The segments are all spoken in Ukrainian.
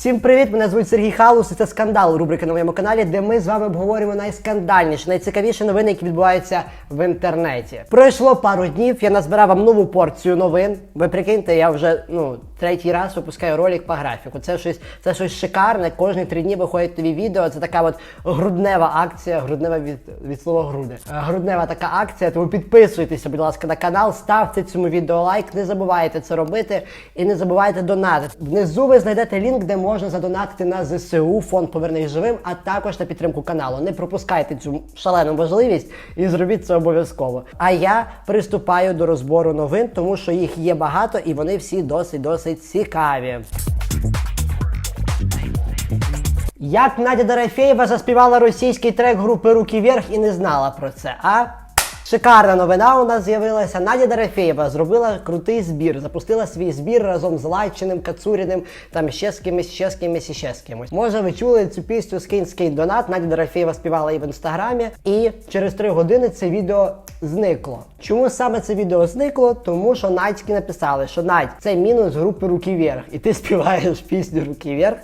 Всім привіт! Мене звуть Сергій Халус. і Це скандал. Рубрика на моєму каналі, де ми з вами обговорюємо найскандальніші, найцікавіші новини, які відбуваються в інтернеті. Пройшло пару днів. Я назбирав вам нову порцію новин. Ви прикиньте, я вже ну третій раз випускаю ролик по графіку. Це щось, це щось шикарне. Кожні три дні виходять нові відео. Це така от груднева акція. Груднева від, від слова груди. Е, Груднева така акція. Тому підписуйтеся, будь ласка, на канал, ставте цьому відео лайк. Не забувайте це робити і не забувайте донатити. Внизу ви знайдете лінк, де можна задонатити на ЗСУ, фонд Повернись живим, а також на підтримку каналу. Не пропускайте цю шалену можливість і зробіть це обов'язково. А я приступаю до розбору новин, тому що їх є багато і вони всі досить досить цікаві. Як Надя Дорофєєва заспівала російський трек групи Руки вверх і не знала про це, а? Шикарна новина у нас з'явилася. Надя Дорофєєва зробила крутий збір, запустила свій збір разом з Лайчиним, Кацуріним, там ще з кимось, ще з кимось і ще з кимось. Може, ви чули цю пісню «Скинь, скинь донат. Надя Дорофєєва співала її в інстаграмі, і через три години це відео зникло. Чому саме це відео зникло? Тому що Надьки написали, що Надь, це мінус групи Руки вверх. І ти співаєш пісню Руки вверх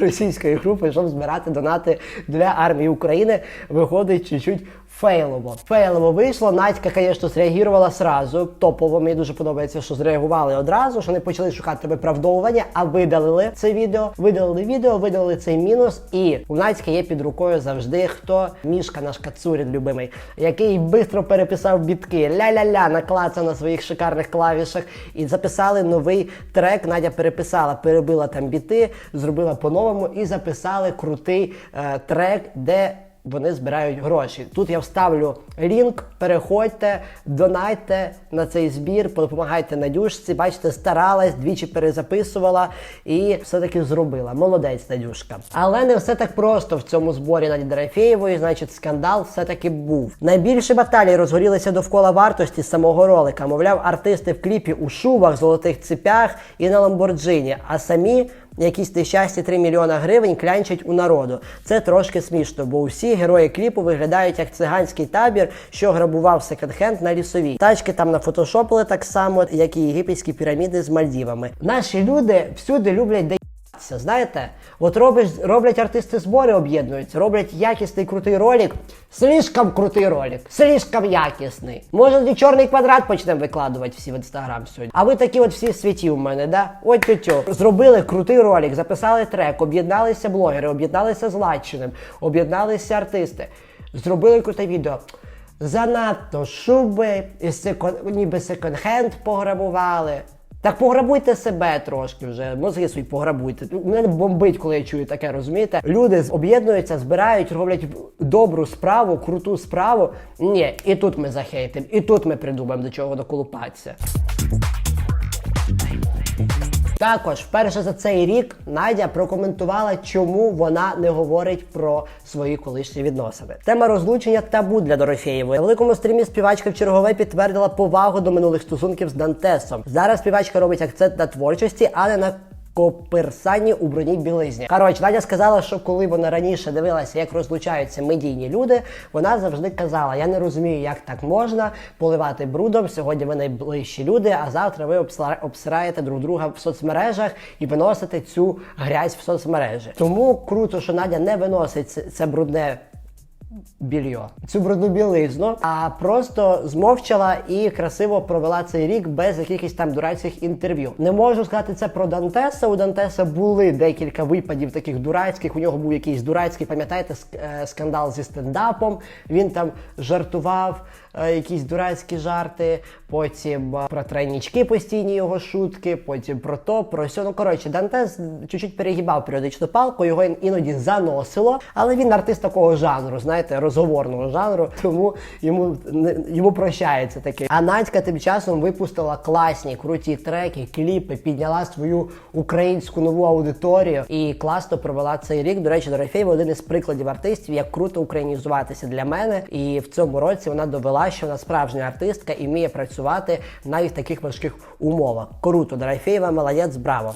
російської групи, щоб збирати донати для армії України. Виходить чуть-чуть Фейлово. Фейлово вийшло. Надька, звісно, зреагувала сразу. Топово мені дуже подобається, що зреагували одразу, що не почали шукати виправдовування, а видалили це відео. Видалили відео, видалили цей мінус. І у Надьки є під рукою завжди хто мішка наш Кацурін любимий, який швидко переписав бітки. Ля-ля-ля, наклацав на своїх шикарних клавішах і записали новий трек. Надя переписала, перебила там біти, зробила по-новому і записали крутий е, трек, де вони збирають гроші. Тут я вставлю лінк, переходьте, донайте на цей збір, допомагайте Надюшці. Бачите, старалась, двічі перезаписувала і все-таки зробила. Молодець, Надюшка. Але не все так просто в цьому зборі Наді Дорофєєвої, значить, скандал все-таки був. Найбільші баталії розгорілися довкола вартості самого ролика. Мовляв, артисти в кліпі у шубах, золотих цепях і на Ламборджині, а самі якісь нещасті 3 мільйона гривень клянчать у народу. Це трошки смішно, бо усі герої кліпу виглядають як циганський табір, що грабував секонд-хенд на лісовій. Тачки там нафотошопили так само, як і єгипетські піраміди з Мальдівами. Наші люди всюди люблять де Знаєте, от робиш, роблять артисти збори, об'єднуються, роблять якісний крутий ролик. Слишком крутий ролик, слишком якісний. Може, і чорний квадрат почнемо викладувати всі в інстаграм сьогодні. А ви такі от всі святі у мене, да? От тютю. Зробили крутий ролик, записали трек, об'єдналися блогери, об'єдналися з Ладчиним, об'єдналися артисти. Зробили круте відео. Занадто шуби, ніби секонд-хенд пограбували. Так пограбуйте себе трошки вже, мозги свої пограбуйте. Мене бомбить, коли я чую таке, розумієте? Люди об'єднуються, збирають, роблять добру справу, круту справу. Ні, і тут ми захейтимо, і тут ми придумаємо до чого доколупатися. Також вперше за цей рік Надя прокоментувала, чому вона не говорить про свої колишні відносини. Тема розлучення табу для Дорофєєвої. На великому стрімі співачка в чергове підтвердила повагу до минулих стосунків з Дантесом. Зараз співачка робить акцент на творчості, а не на коперсані у броній білизні. Коротше, Надя сказала, що коли вона раніше дивилася, як розлучаються медійні люди, вона завжди казала: Я не розумію, як так можна поливати брудом. Сьогодні ви найближчі люди, а завтра ви обсираєте друг друга в соцмережах і виносите цю грязь в соцмережі. Тому круто, що Надя не виносить це брудне більйо, цю брудну білизну, а просто змовчала і красиво провела цей рік без якихось там дурацьких інтерв'ю. Не можу сказати це про Дантеса. У Дантеса були декілька випадів таких дурацьких. У нього був якийсь дурацький, пам'ятаєте, е, скандал зі стендапом. Він там жартував якісь дурацькі жарти. Потім е, про тройнічки постійні його шутки, потім про то, про сьо. Ну коротше, Дантес чуть-чуть перегибав періодично палку, його іноді заносило, але він артист такого жанру, знаєте, розговорного жанру, тому йому йому прощається таке. А Надька тим часом випустила класні круті треки, кліпи, підняла свою українську нову аудиторію і класно провела цей рік. До речі, Дорофєєва один із прикладів артистів, як круто українізуватися для мене. І в цьому році вона довела, що вона справжня артистка і вміє працювати навіть в таких важких умовах. Круто, Дорофєєва, молодець, браво.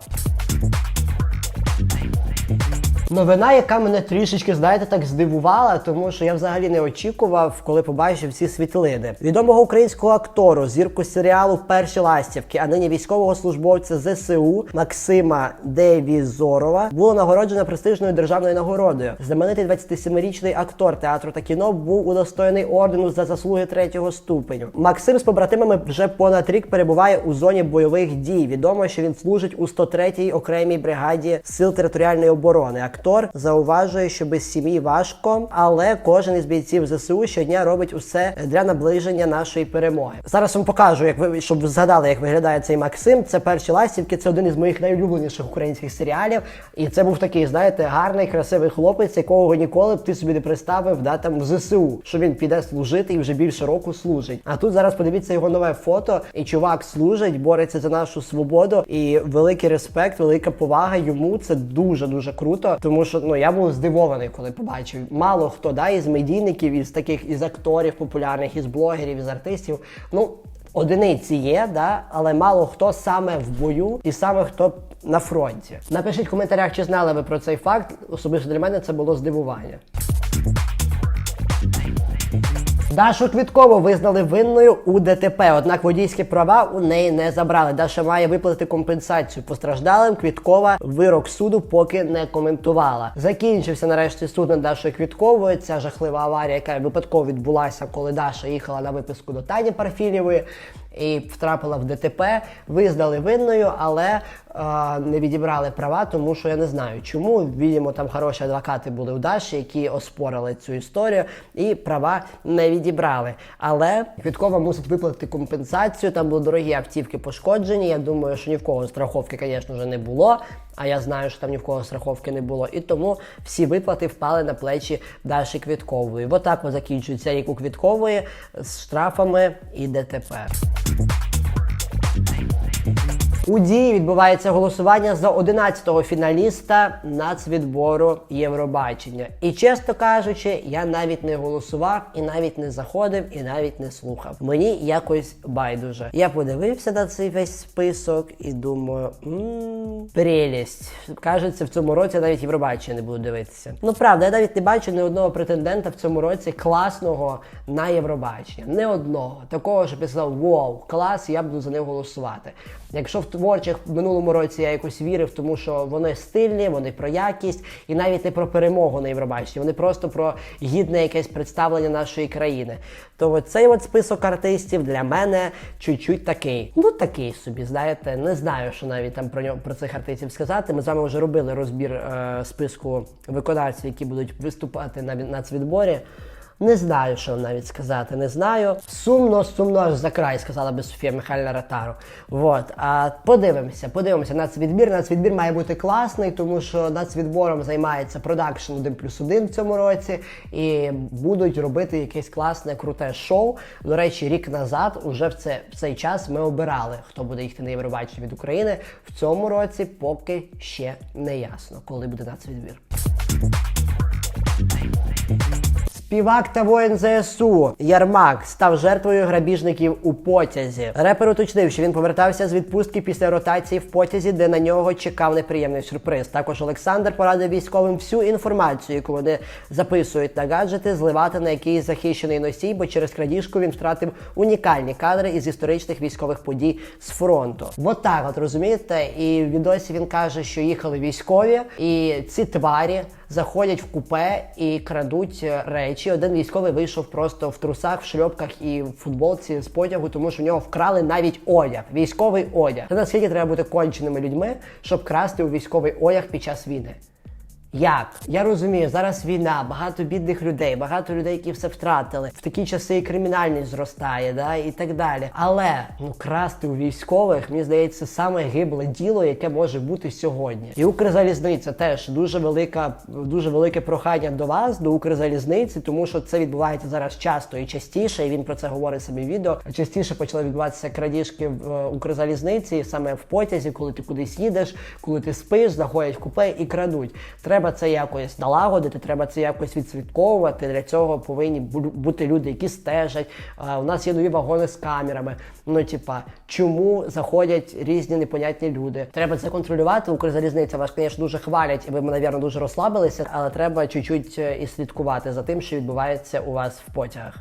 Новина, яка мене трішечки, знаєте, так здивувала, тому що я взагалі не очікував, коли побачив ці світлини. Відомого українського актору, зірку серіалу Перші ластівки, а нині військового службовця ЗСУ Максима Девізорова було нагороджено престижною державною нагородою. Знаменитий 27-річний актор театру та кіно був удостоєний ордену за заслуги третього ступеню. Максим з побратимами вже понад рік перебуває у зоні бойових дій. Відомо, що він служить у 103-й окремій бригаді сил територіальної оборони. Актор зауважує, що без сім'ї важко, але кожен із бійців ЗСУ щодня робить усе для наближення нашої перемоги. Зараз вам покажу, як ви щоб ви згадали, як виглядає цей Максим. Це перші ластівки. Це один із моїх найулюбленіших українських серіалів. І це був такий, знаєте, гарний, красивий хлопець, якого ніколи б ти собі не представив да, там в ЗСУ, що він піде служити і вже більше року служить. А тут зараз подивіться його нове фото, і чувак служить, бореться за нашу свободу. І великий респект, велика повага йому. Це дуже дуже круто. Тому що ну я був здивований, коли побачив. Мало хто да із медійників, із таких із акторів популярних, із блогерів, із артистів. Ну. Одиниці є, да, але мало хто саме в бою і саме хто на фронті. Напишіть в коментарях, чи знали ви про цей факт. Особисто для мене це було здивування. Дашу Квіткову визнали винною у ДТП, однак водійські права у неї не забрали. Даша має виплатити компенсацію постраждалим. Квіткова вирок суду поки не коментувала. Закінчився нарешті суд над Дашою Квітковою. Ця жахлива аварія, яка випадково відбулася, коли Даша їхала на виписку до Тані Парфілєвої і втрапила в ДТП. Визнали винною, але е, не відібрали права, тому що я не знаю, чому. Відомо, там хороші адвокати були у Даші, які оспорили цю історію, і права не відібрали. Але Квіткова мусить виплатити компенсацію. Там були дорогі автівки пошкоджені. Я думаю, що ні в кого страховки, звісно вже не було. А я знаю, що там ні в кого страховки не було. І тому всі виплати впали на плечі Даші Квіткової. Отак от закінчується рік у Квіткової з штрафами і ДТП. У дії відбувається голосування за 11-го фіналіста нацвідбору Євробачення. І чесно кажучи, я навіть не голосував, і навіть не заходив, і навіть не слухав. Мені якось байдуже. Я подивився на цей весь список і думаю, прелість. Кажеться, в цьому році я навіть Євробачення не буду дивитися. Ну правда, я навіть не бачу ні одного претендента в цьому році класного на Євробачення. Не одного. Такого, щоб я сказав, вау, клас, я буду за нього голосувати. Якщо в творчих в минулому році я якось вірив, тому що вони стильні, вони про якість і навіть не про перемогу на Євробаченні, вони просто про гідне якесь представлення нашої країни. То цей от список артистів для мене чуть-чуть такий. Ну такий собі, знаєте, не знаю, що навіть там про нього про цих артистів сказати. Ми з вами вже робили розбір е, списку виконавців, які будуть виступати на нацвідборі. Не знаю, що навіть сказати, не знаю. Сумно, сумно аж за край, сказала би Софія Михайлівна Ротару. Вот. А подивимося, подивимося. Нацвідбір. Нацвідбір має бути класний, тому що нацвідбором займається продакшн 1 плюс 1 в цьому році. І будуть робити якесь класне, круте шоу. До речі, рік назад, уже в, це, в цей час, ми обирали, хто буде їхати на Євробачення від України. В цьому році поки ще не ясно, коли буде нацвідбір. Співак та воїн ЗСУ Ярмак став жертвою грабіжників у потязі. Репер уточнив, що він повертався з відпустки після ротації в потязі, де на нього чекав неприємний сюрприз. Також Олександр порадив військовим всю інформацію, яку вони записують на гаджети, зливати на якийсь захищений носій, бо через крадіжку він втратив унікальні кадри із історичних військових подій з фронту. Вот так, от розумієте, і в відосі він каже, що їхали військові, і ці тварі заходять в купе і крадуть е, речі. Один військовий вийшов просто в трусах, в шльопках і в футболці з потягу, тому що у нього вкрали навіть одяг, військовий одяг. Це наскільки треба бути конченими людьми, щоб красти у військовий одяг під час війни. Як? Я розумію, зараз війна, багато бідних людей, багато людей, які все втратили. В такі часи і кримінальність зростає, да, і так далі. Але ну красти у військових, мені здається, саме гибле діло, яке може бути сьогодні. І Укрзалізниця теж дуже велика, дуже велике прохання до вас, до Укрзалізниці, тому що це відбувається зараз часто і частіше. І він про це говорить собі відео. Частіше почали відбуватися крадіжки в е, Укрзалізниці, саме в потязі, коли ти кудись їдеш, коли ти спиш, заходять купе і крадуть. Треба треба це якось налагодити, треба це якось відслідковувати. Для цього повинні бу- бути люди, які стежать. А, у нас є нові вагони з камерами. Ну, типа, чому заходять різні непонятні люди? Треба це контролювати. Укрзалізниця вас, звісно, дуже хвалять, і ви, мабуть, дуже розслабилися, але треба чуть-чуть е, і слідкувати за тим, що відбувається у вас в потягах.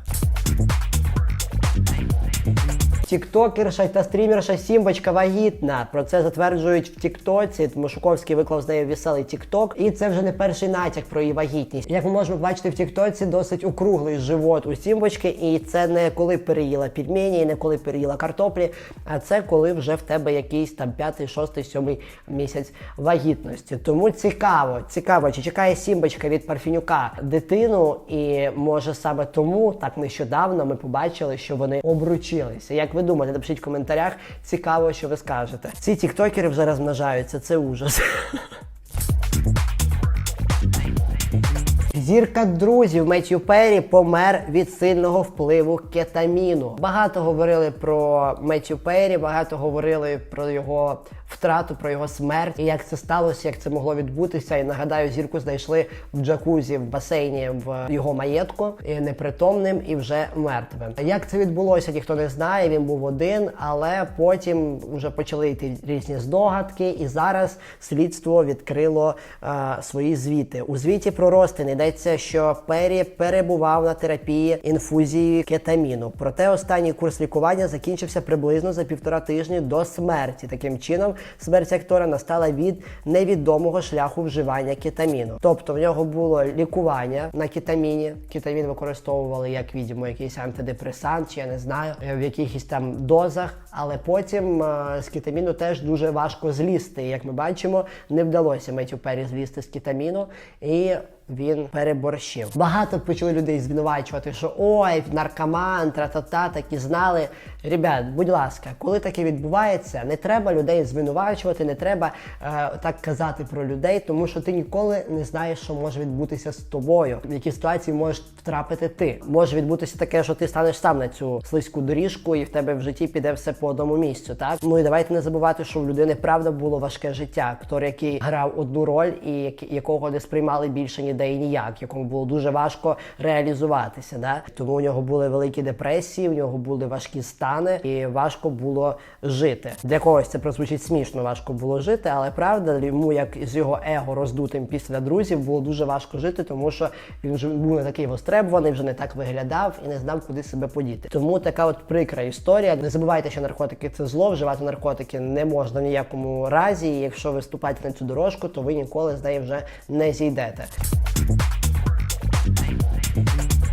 Тіктокерша та стрімерша Сімбочка вагітна. Про це затверджують в Тіктоці. Тому Шуковський виклав з нею веселий Тікток. І це вже не перший натяк про її вагітність. Як ми можемо бачити в Тіктоці, досить округлий живот у Сімбочки, і це не коли переїла пельмені, не коли переїла картоплі, а це коли вже в тебе якийсь там п'ятий, шостий, сьомий місяць вагітності. Тому цікаво, цікаво, чи чекає Сімбочка від Парфінюка дитину, і може саме тому так нещодавно ми побачили, що вони обручилися. Як ви думаєте, напишіть в коментарях. Цікаво, що ви скажете. Ці тіктокери вже розмножаються, це ужас. Зірка друзів Меттью Перрі помер від сильного впливу кетаміну. Багато говорили про Меттью Перрі, багато говорили про його втрату, про його смерть і як це сталося, як це могло відбутися. І нагадаю, зірку знайшли в джакузі в басейні в його маєтку і непритомним і вже мертвим. Як це відбулося, ніхто не знає. Він був один, але потім вже почали йти різні здогадки, і зараз слідство відкрило е, свої звіти. У звіті про розтин йдеться, що Пері перебував на терапії інфузії кетаміну. Проте останній курс лікування закінчився приблизно за півтора тижні до смерті. Таким чином, смерть актора настала від невідомого шляху вживання кетаміну. Тобто в нього було лікування на кетаміні. Кетамін використовували як відомо, якийсь антидепресант, чи я не знаю, в якихось там дозах. Але потім е, з кетаміну теж дуже важко злізти. Як ми бачимо, не вдалося Меттю Пері злізти з кетаміну, і він переборщив. Багато почали людей звинувачувати, що ой, наркоман, тра-та-та, такі знали. Ребят, будь ласка, коли таке відбувається, не треба людей звинувачувати, не треба е, так казати про людей, тому що ти ніколи не знаєш, що може відбутися з тобою, в якій ситуації можеш втрапити ти. Може відбутися таке, що ти станеш сам на цю слизьку доріжку, і в тебе в житті піде все по одному місцю. Так ну і давайте не забувати, що в людини правда було важке життя. Актор, який грав одну роль, і як- якого не сприймали більше ніде і ніяк, якому було дуже важко реалізуватися. Да? Тому у нього були великі депресії, у нього були важкі стани, і важко було жити. Для когось це прозвучить смішно, важко було жити, але правда, йому як з його его роздутим після друзів було дуже важко жити, тому що він вже був не такий востребований, вже не так виглядав і не знав, куди себе подіти. Тому така от прикра історія. Не забувайте, що наркотики це зло. Вживати наркотики не можна в ніякому разі. І якщо ви ступаєте на цю дорожку, то ви ніколи з неї вже не зійдете.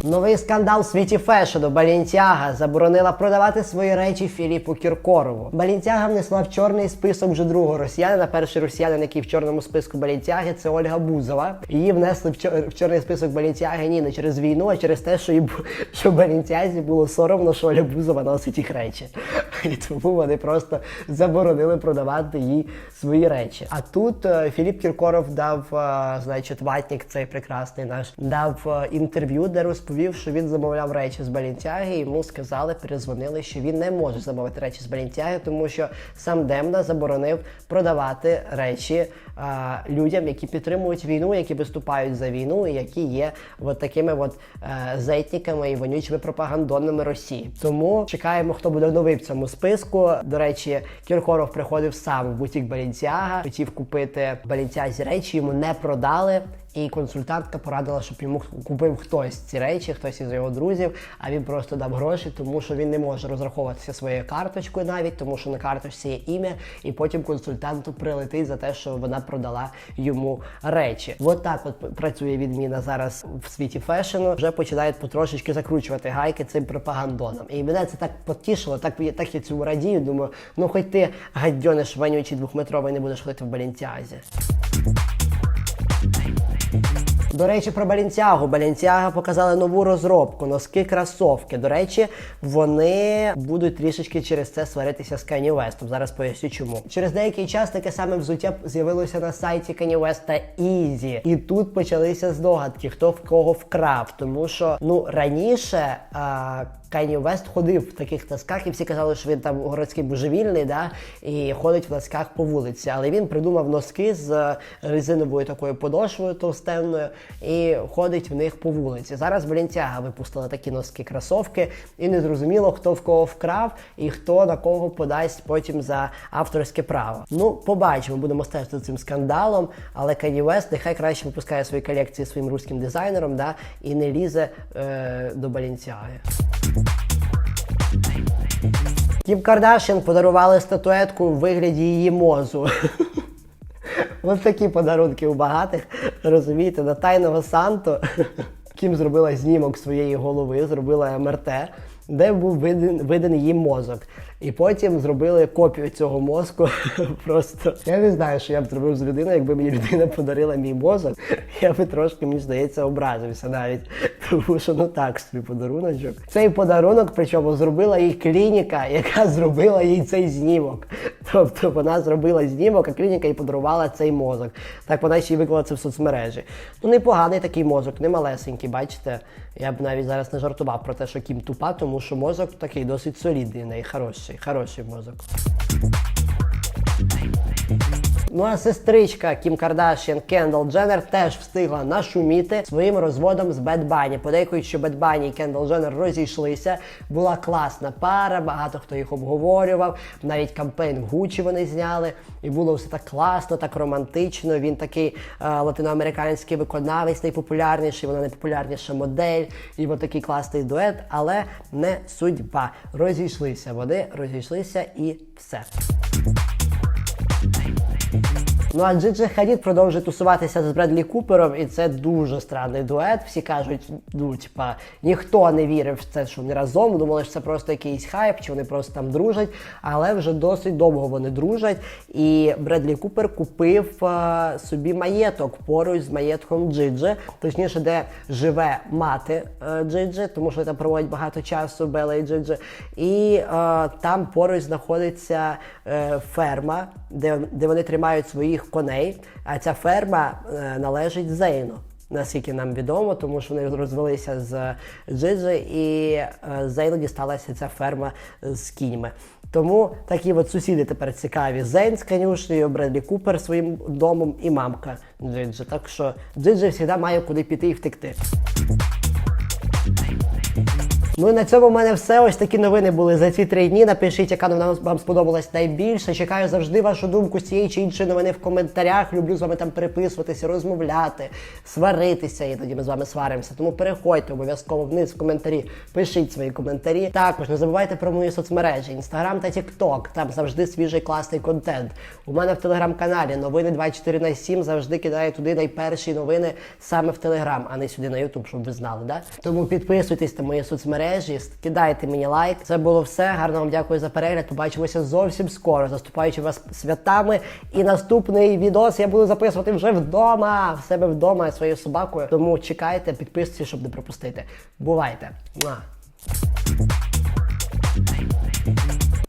Новий скандал в світі фешену. Балінтяга заборонила продавати свої речі Філіпу Кіркорову. Балінтяга внесла в чорний список вже другого росіянина. Перший росіянин, який в чорному списку Балінтяги, це Ольга Бузова. Її внесли в, чор- в чорний список Балінтяги ні не через війну, а через те, що їй що Балінтязі було соромно, що Оля Бузова носить їх речі. І тому вони просто заборонили продавати їй свої речі. А тут е, Філіп Кіркоров дав, е, значить, ватник цей прекрасний наш, дав е, інтерв'ю, де розповів, що він замовляв речі з Балінтяги. Йому сказали, перезвонили, що він не може замовити речі з Балінтяги, тому що сам Демна заборонив продавати речі людям, які підтримують війну, які виступають за війну, і які є от такими от е, зетниками і вонючими пропагандонними Росії. Тому чекаємо, хто буде новий в цьому списку. До речі, Кіркоров приходив сам в бутік Балінтяга, хотів купити Балінтязі речі, йому не продали. І консультантка порадила, щоб йому купив хтось ці речі, хтось із його друзів, а він просто дав гроші, тому що він не може розраховуватися своєю карточкою навіть, тому що на карточці є ім'я, і потім консультанту прилетить за те, що вона продала йому речі. От так от працює відміна зараз в світі фешену. Вже починають потрошечки закручувати гайки цим пропагандоном. І мене це так потішило, так, так я цьому радію. Думаю, ну хоч ти гадьониш вонючий двохметровий не будеш ходити в балінтязі. До речі, про Балінцягу. Балінцяга показали нову розробку, носки кросовки. До речі, вони будуть трішечки через це сваритися з Kanye West. Зараз поясню чому. Через деякий час таке саме взуття з'явилося на сайті Kanye West та Easy. І тут почалися здогадки, хто в кого вкрав. Тому що ну раніше а, Кенні Вест ходив в таких носках, і всі казали, що він там городський божевільний, да, і ходить в носках по вулиці. Але він придумав носки з резиновою такою подошвою товстенною і ходить в них по вулиці. Зараз Balenciaga випустила такі носки кросовки, і не зрозуміло, хто в кого вкрав і хто на кого подасть потім за авторське право. Ну, побачимо, будемо стежити цим скандалом. Але Kanye West нехай краще випускає свої колекції своїм руським дизайнером, да, і не лізе е, до Balenciaga. Кім Кардашин подарували статуетку у вигляді її мозу. Ось такі подарунки у багатих, розумієте, на тайного Санту. Кім зробила знімок своєї голови, зробила МРТ, де був виден, виден її мозок. І потім зробили копію цього мозку. Просто я не знаю, що я б зробив з людиною, якби мені людина подарила мій мозок. Я би трошки, мені здається, образився навіть. Тому що ну так собі подаруночок. Цей подарунок, причому зробила їй клініка, яка зробила їй цей знімок. Тобто вона зробила знімок, а клініка їй подарувала цей мозок. Так вона ще й виклала це в соцмережі. Ну непоганий такий мозок, не малесенький, бачите. Я б навіть зараз не жартував про те, що Кім тупа, тому що мозок такий досить солідний в неї, хороший, хороший мозок. Ну а сестричка Кім Кардашян Кендал Дженнер теж встигла нашуміти своїм розводом з Бед Бані. Подейкують, що Бед Бані і Кендал Дженнер розійшлися. Була класна пара, багато хто їх обговорював. Навіть кампейн в Гучі вони зняли. І було все так класно, так романтично. Він такий е, латиноамериканський виконавець, найпопулярніший, вона найпопулярніша модель. І от такий класний дует, але не судьба. Розійшлися вони, розійшлися і все. Ну а Джиджи Хадід продовжує тусуватися з Бредлі Купером, і це дуже странний дует. Всі кажуть, ну типа ніхто не вірив в це, що вони разом. Думали, що це просто якийсь хайп, чи вони просто там дружать. Але вже досить довго вони дружать. І Бредлі Купер купив е, собі маєток поруч з маєтком Джиджи, точніше, де живе мати е, Джиджи, тому що там проводять багато часу Бела і Джиджи. І е, там поруч знаходиться е, ферма, де, де вони тримають своїх коней. А ця ферма е, належить Зейну. Наскільки нам відомо, тому що вони розвелися з Джиджи, і е, Зейну дісталася ця ферма з кіньми. Тому такі от сусіди тепер цікаві. Зейн з конюшнею, Бредлі Купер своїм домом і мамка Джиджи. Так що Джиджи завжди має куди піти і втекти. Ну і на цьому в мене все. Ось такі новини були за ці три дні. Напишіть, яка новина вам сподобалась найбільше. Чекаю завжди вашу думку з цієї чи іншої новини в коментарях. Люблю з вами там переписуватися, розмовляти, сваритися. І тоді ми з вами сваримося. Тому переходьте обов'язково вниз в коментарі, пишіть свої коментарі. Також не забувайте про мої соцмережі, інстаграм та тікток. Там завжди свіжий класний контент. У мене в телеграм-каналі новини 24 на 7 завжди кидаю туди найперші новини саме в телеграм, а не сюди на ютуб, щоб ви знали. Да? Тому підписуйтесь на мої соцмережі, кидайте мені лайк. Це було все. Гарно вам дякую за перегляд. Побачимося зовсім скоро, заступаючи вас святами. І наступний відос я буду записувати вже вдома, в себе вдома своєю собакою. Тому чекайте, підписуйтесь, щоб не пропустити. Бувайте!